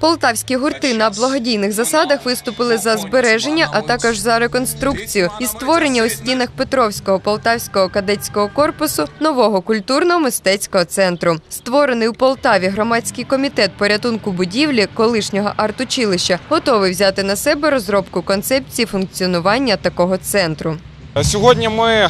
Полтавські гурти на благодійних засадах виступили за збереження, а також за реконструкцію і створення у стінах Петровського полтавського кадетського корпусу нового культурно-мистецького центру. Створений у Полтаві громадський комітет порятунку будівлі колишнього арт-училища готовий взяти на себе розробку концепції функціонування такого центру. Сьогодні ми е,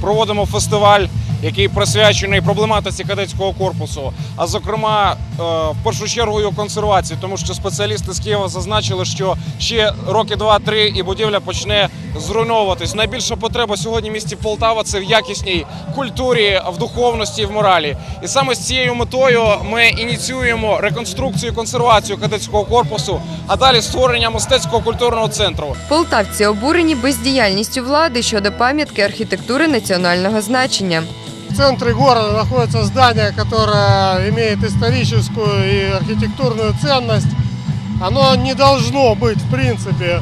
проводимо фестиваль, який присвячений проблематиці кадетського корпусу, а зокрема, е, в першу чергу його консервації, тому що спеціалісти з Києва зазначили, що ще роки два-три і будівля почне зруйновуватись. Найбільша потреба сьогодні в місті Полтава це в якісній культурі, в духовності і в моралі. І саме з цією метою ми ініціюємо реконструкцію і консервацію кадетського корпусу, а далі створення мистецького культурного центру. Полтавці обурені бездіяльністю влади щодо пам'ятки архітектури національного значення. В центре города находится здание, которое имеет историческую и архитектурную ценность. Оно не должно быть, в принципе,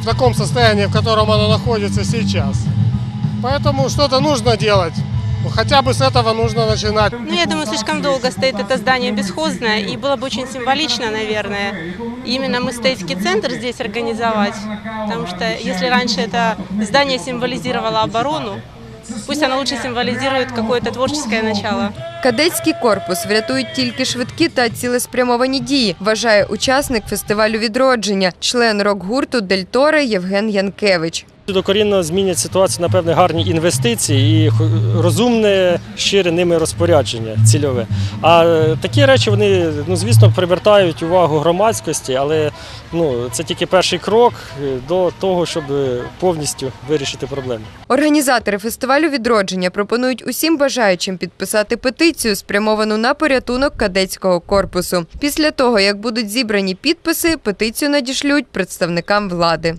в таком состоянии, в котором оно находится сейчас. Поэтому что-то нужно делать. Хотя бы с этого нужно начинать. Ну, я думаю, слишком долго стоит это здание бесхозное, и было бы очень символично, наверное, именно мистецкий центр здесь организовать, потому что если раньше это здание символизировало оборону, пусть она лучше символизирует какое-то творческое начало. Кадетський корпус врятують тільки швидкі та цілеспрямовані дії, вважає учасник фестивалю відродження, член рок-гурту Дель Торе Євген Янкевич. Докорінно змінять ситуацію, напевне, гарні інвестиції і розумне, щире ними розпорядження цільове. А е, такі речі вони, ну звісно, привертають увагу громадськості, але ну це тільки перший крок е, до того, щоб повністю вирішити проблему. Організатори фестивалю відродження пропонують усім бажаючим підписати петицію, спрямовану на порятунок кадетського корпусу. Після того, як будуть зібрані підписи, петицію надішлють представникам влади.